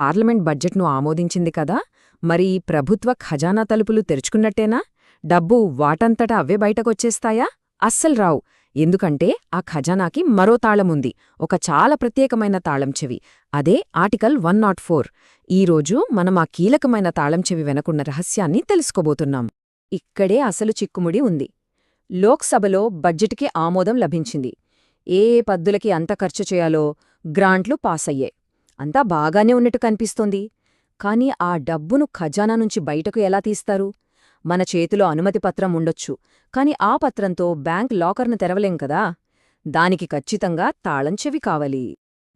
Parliament బడ్జెట్ను ఆమోదించింది కదా? మరి ప్రభుత్వ ఖజానా తలుపులు తెరుచుకున్నట్టేనా? డబ్బు వాటంతటా అవే బయటకొచ్చేస్తాయా? అస్సలు రావు. ఎందుకంటే ఆ ఖజానాకి మరో తాళముంది ఒక చాలా ప్రత్యేకమైన తాళం చెవి. అదే ఆర్టికల్ వన్ నాట్ ఫోర్. ఈరోజు మనం ఆ కీలకమైన తాళం చెవి వెనకున్న రహస్యాన్ని తెలుసుకోబోతున్నాం. ఇక్కడే అసలు చిక్కుముడి ఉంది. లోక్సభలో బడ్జెట్కి ఆమోదం లభించింది. ఏ ఏ పద్దులకి అంత ఖర్చు చేయాలో గ్రాంట్లు పాసయ్యాయి. అంతా బాగానే ఉన్నట్టు కనిపిస్తోంది. కాని ఆ డబ్బును ఖజానా నుంచి బయటకు ఎలా తీస్తారు? మన చేతిలో అనుమతి పత్రం ఉండొచ్చు కాని ఆ పత్రంతో బ్యాంక్ లాకర్ను తెరవలేం కదా? దానికి ఖచ్చితంగా తాళం చెవి కావాలి.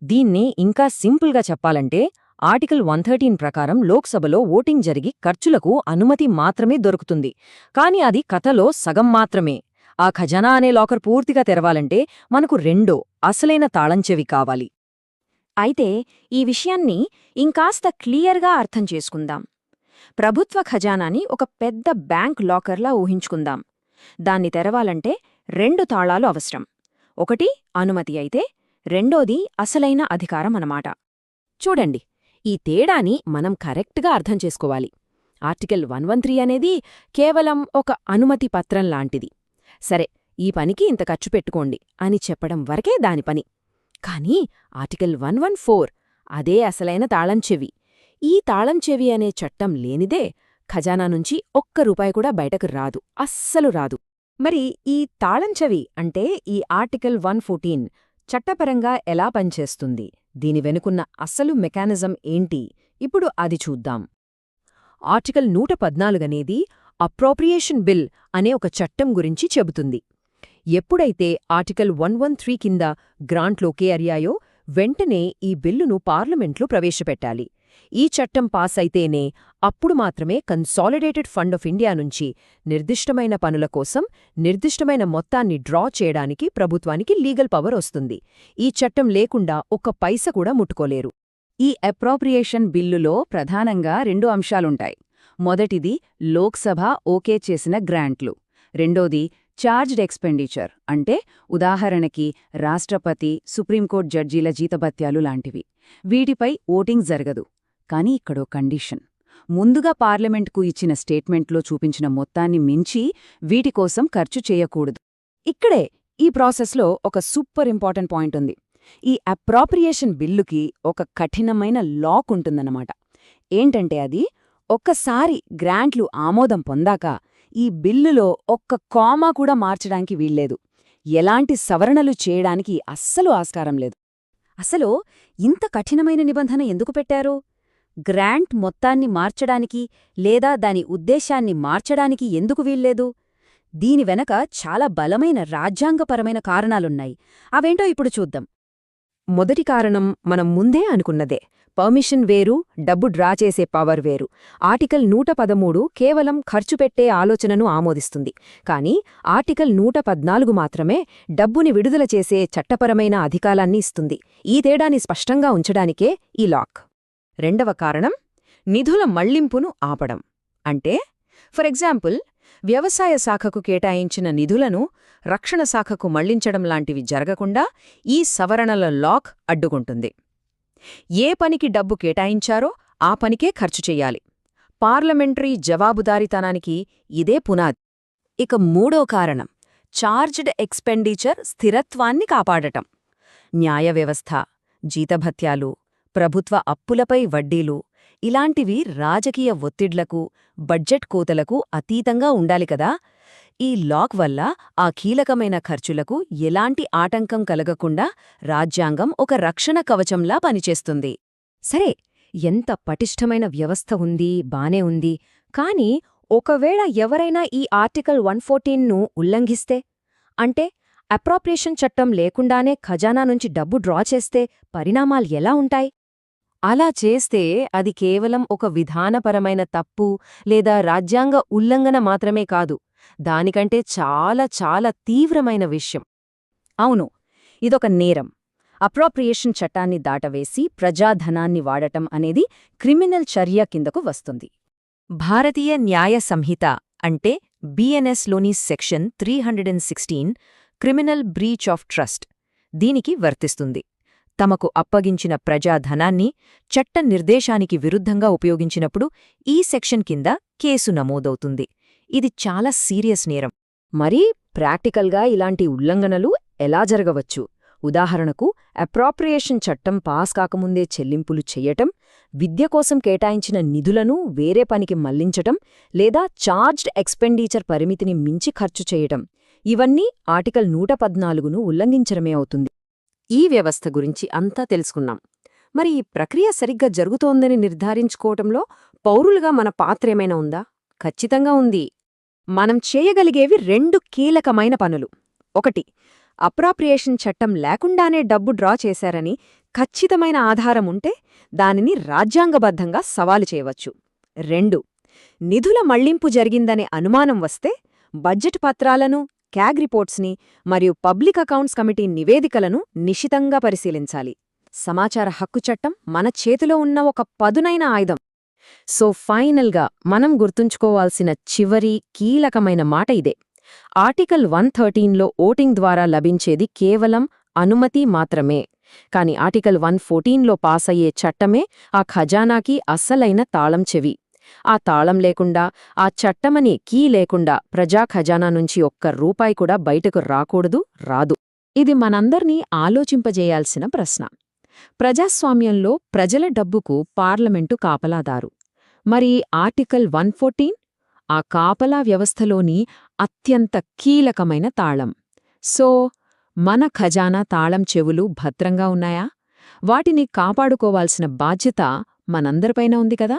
దీన్ని ఇంకా సింపుల్గా చెప్పాలంటే ఆర్టికల్ వన్ థర్టీన్ ప్రకారం లోక్సభలో ఓటింగ్ జరిగి ఖర్చులకు అనుమతి మాత్రమే దొరుకుతుంది. కాని అది కథలో సగం మాత్రమే. ఆ ఖజానా అనే లాకర్ పూర్తిగా తెరవాలంటే మనకు రెండో అసలైన తాళంచెవి కావాలి. అయితే ఈ విషయాన్ని ఇంకాస్త క్లియర్గా అర్థం చేసుకుందాం. ప్రభుత్వ ఖజానాని ఒక పెద్ద బ్యాంక్ లాకర్లా ఊహించుకుందాం. దాన్ని తెరవాలంటే రెండు తాళాలు అవసరం. ఒకటి అనుమతి అయితే రెండోది అసలైన అధికారం అన్నమాట. చూడండి ఈ తేడాని మనం కరెక్ట్గా అర్థం చేసుకోవాలి. ఆర్టికల్ వన్ వన్ త్రీ అనేది కేవలం ఒక అనుమతి పత్రం లాంటిది. సరే ఈ పనికి ఇంత ఖర్చు పెట్టుకోండి అని చెప్పడం వరకే దాని పని. కానీ ఆర్టికల్ వన్ వన్ ఫోర్ అదే అసలైన తాళం చెవి. ఈ తాళం చెవి అనే చట్టం లేనిదే ఖజానా నుంచి ఒక్క రూపాయి కూడా బయటకు రాదు అస్సలు రాదు. మరి ఈ తాళం చెవి అంటే ఈ ఆర్టికల్ వన్ ఫోర్టీన్ చట్టపరంగా ఎలా పనిచేస్తుంది? దీని వెనుకున్న అసలు మెకానిజం ఏంటి? ఇప్పుడు అది చూద్దాం. ఆర్టికల్ నూట పద్నాలుగనేది అప్రోప్రియేషన్ బిల్ అనే ఒక చట్టం గురించి చెబుతుంది. ఎప్పుడైతే ఆర్టికల్ వన్ వన్ త్రీ కింద గ్రాంట్లోకే అరియాయో వెంటనే ఈ బిల్లును పార్లమెంట్లో ప్రవేశపెట్టాలి. ఈ చట్టం పాస్ అయితేనే అప్పుడు మాత్రమే కన్సాలిడేటెడ్ ఫండ్ ఆఫ్ ఇండియా నుంచి నిర్దిష్టమైన పనుల కోసం నిర్దిష్టమైన మొత్తాన్ని డ్రా చేయడానికి ప్రభుత్వానికి లీగల్ పవర్ వస్తుంది. ఈ చట్టం లేకుండా ఒక్క పైస కూడా ముట్టుకోలేరు. ఈ అప్రోప్రియేషన్ బిల్లులో ప్రధానంగా రెండు అంశాలుంటాయి. మొదటిది లోక్సభ ఓకే చేసిన గ్రాంట్లు. రెండోది చార్జ్డ్ ఎక్స్పెండిచర్ అంటే ఉదాహరణకి రాష్ట్రపతి సుప్రీంకోర్టు జడ్జీల జీతభత్యాలు లాంటివి. వీటిపై ఓటింగ్ జరగదు. కాని ఇక్కడో కండిషన్. ముందుగా పార్లమెంట్కు ఇచ్చిన స్టేట్మెంట్లో చూపించిన మొత్తాన్ని మించి వీటికోసం ఖర్చు చేయకూడదు. ఇక్కడే ఈ ప్రాసెస్లో ఒక సూపర్ ఇంపార్టెంట్ పాయింట్ ఉంది. ఈ అప్రాప్రియేషన్ బిల్లుకి ఒక కఠినమైన లాక్ ఉంటుందన్నమాట. ఏంటంటే అది ఒక్కసారి గ్రాంట్లు ఆమోదం పొందాక ఈ బిల్లులో ఒక్క కామా కూడా మార్చడానికి వీల్లేదు. ఎలాంటి సవరణలు చేయడానికి అస్సలు ఆస్కారం లేదు. అసలు ఇంత కఠినమైన నిబంధన ఎందుకు పెట్టారు? గ్రాంట్ మొత్తాన్ని మార్చడానికి లేదా దాని ఉద్దేశాన్ని మార్చడానికి ఎందుకు వీల్లేదు? దీని వెనక చాలా బలమైన రాజ్యాంగపరమైన కారణాలున్నాయి. అవేంటో ఇప్పుడు చూద్దాం. మొదటి కారణం మనం ముందే అనుకున్నదే. పర్మిషన్ వేరు డబ్బు డ్రా చేసే పవర్ వేరు. ఆర్టికల్ నూట పదమూడు కేవలం ఖర్చు పెట్టే ఆలోచనను ఆమోదిస్తుంది. కానీ ఆర్టికల్ నూట పద్నాలుగు మాత్రమే డబ్బుని విడుదల చేసే చట్టపరమైన అధికారాన్ని ఇస్తుంది. ఈ తేడాని స్పష్టంగా ఉంచడానికే ఈ లాక్. రెండవ కారణం నిధుల మళ్ళింపును ఆపడం. అంటే ఫర్ ఎగ్జాంపుల్ వ్యవసాయ శాఖకు కేటాయించిన నిధులను రక్షణ శాఖకు మళ్ళించడం లాంటివి జరగకుండా ఈ సవరణల లాక్ అడ్డుకుంటుంది. ఏ పనికి డబ్బు కేటాయించారో ఆ పనికే ఖర్చు చెయ్యాలి పార్లమెంటరీ జవాబుదారీతనానికి ఇదే పునాది. ఇక మూడో కారణం చార్జ్డ్ ఎక్స్పెండిచర్ స్థిరత్వాన్ని కాపాడటం. న్యాయ వ్యవస్థ జీతభత్యాలు ప్రభుత్వ అప్పులపై వడ్డీలు ఇలాంటివి రాజకీయ ఒత్తిడ్లకు బడ్జెట్ కోతలకు అతీతంగా ఉండాలి కదా ఈ లాక్ వల్ల ఆ కీలకమైన ఖర్చులకు ఎలాంటి ఆటంకం కలగకుండా రాజ్యాంగం ఒక రక్షణ కవచంలా పనిచేస్తుంది. సరే ఎంత పటిష్టమైన వ్యవస్థ ఉంది బానే ఉంది కాని ఒకవేళ ఎవరైనా ఈ ఆర్టికల్ వన్ ఫోర్టీన్ను ఉల్లంఘిస్తే అంటే అప్రాప్రియేషన్ చట్టం లేకుండానే ఖజానా నుంచి డబ్బు డ్రా చేస్తే పరిణామాలు ఎలా ఉంటాయి? అలా చేస్తే అది కేవలం ఒక విధానపరమైన తప్పు లేదా రాజ్యాంగ ఉల్లంఘన మాత్రమే కాదు దానికంటే చాలా చాలా తీవ్రమైన విషయం. అవును ఇదొక నేరం. అప్రాప్రియేషన్ చట్టాన్ని దాటవేసి ప్రజాధనాన్ని వాడటం అనేది క్రిమినల్ చర్య కిందకు వస్తుంది. భారతీయ న్యాయ సంహిత అంటే బిఎన్ఎస్లోని section three hundred sixteen criminal breach of trust దీనికి వర్తిస్తుంది. తమకు అప్పగించిన ప్రజాధనాన్ని చట్ట నిర్దేశానికి విరుద్ధంగా ఉపయోగించినప్పుడు ఈ సెక్షన్ కింద కేసు నమోదవుతుంది. ఇది చాలా సీరియస్ నేరం. మరీ ప్రాక్టికల్గా ఇలాంటి ఉల్లంఘనలు ఎలా జరగవచ్చు? ఉదాహరణకు అప్రాప్రియేషన్ చట్టం పాస్ కాకముందే చెల్లింపులు చెయ్యటం విద్య కోసం కేటాయించిన నిధులను వేరే పనికి మళ్ళించటం లేదా చార్జ్డ్ ఎక్స్పెండిచర్ పరిమితిని మించి ఖర్చు చేయటం ఇవన్నీ ఆర్టికల్ నూట పద్నాలుగును ఉల్లంఘించడమే అవుతుంది. ఈ వ్యవస్థ గురించి అంతా తెలుసుకున్నాం. మరి ఈ ప్రక్రియ సరిగ్గా జరుగుతోందని నిర్ధారించుకోవటంలో పౌరులుగా మన పాత్రేమైనా ఉందా? ఖచ్చితంగా ఉంది. మనం చేయగలిగేవి రెండు కీలకమైన పనులు. ఒకటి అప్రాప్రియేషన్ చట్టం లేకుండానే డబ్బు డ్రా చేశారని ఖచ్చితమైన ఆధారం ఉంటే దానిని రాజ్యాంగబద్ధంగా సవాలు చేయవచ్చు. రెండు నిధుల మళ్ళింపు జరిగిందనే అనుమానం వస్తే బడ్జెట్ పత్రాలను క్యాగ్ రిపోర్ట్స్ని మరియు పబ్లిక్ అకౌంట్స్ కమిటీ నివేదికలను నిశితంగా పరిశీలించాలి. సమాచార హక్కు చట్టం మన చేతిలో ఉన్న ఒక పదునైన ఆయుధం. సో ఫైనల్గా మనం గుర్తుంచుకోవాల్సిన చివరి కీలకమైన మాట ఇదే. ఆర్టికల్ వన్ థర్టీన్లో ఓటింగ్ ద్వారా లభించేది కేవలం అనుమతి మాత్రమే. కాని ఆర్టికల్ వన్ ఫోర్టీన్లో పాసయ్యే చట్టమే ఆ ఖజానాకి అస్సలైన తాళం చెవి. ఆ తాళం లేకుండా ఆ చట్టమని కీ లేకుండా ప్రజా ఖజానా నుంచి ఒక్క రూపాయి కూడా బయటకు రాకూడదు రాదు. ఇది మనందర్నీ ఆలోచింపజేయాల్సిన ప్రశ్న. ప్రజాస్వామ్యంలో ప్రజల డబ్బుకు పార్లమెంటు కాపలాదారు. మరి ఆర్టికల్ వన్ ఫోర్టీన్? ఆ కాపలా వ్యవస్థలోని అత్యంత కీలకమైన తాళం. సో మన ఖజానా తాళం చెవులు భద్రంగా ఉన్నాయా? వాటిని కాపాడుకోవాల్సిన బాధ్యత మనందరిపైన ఉంది కదా?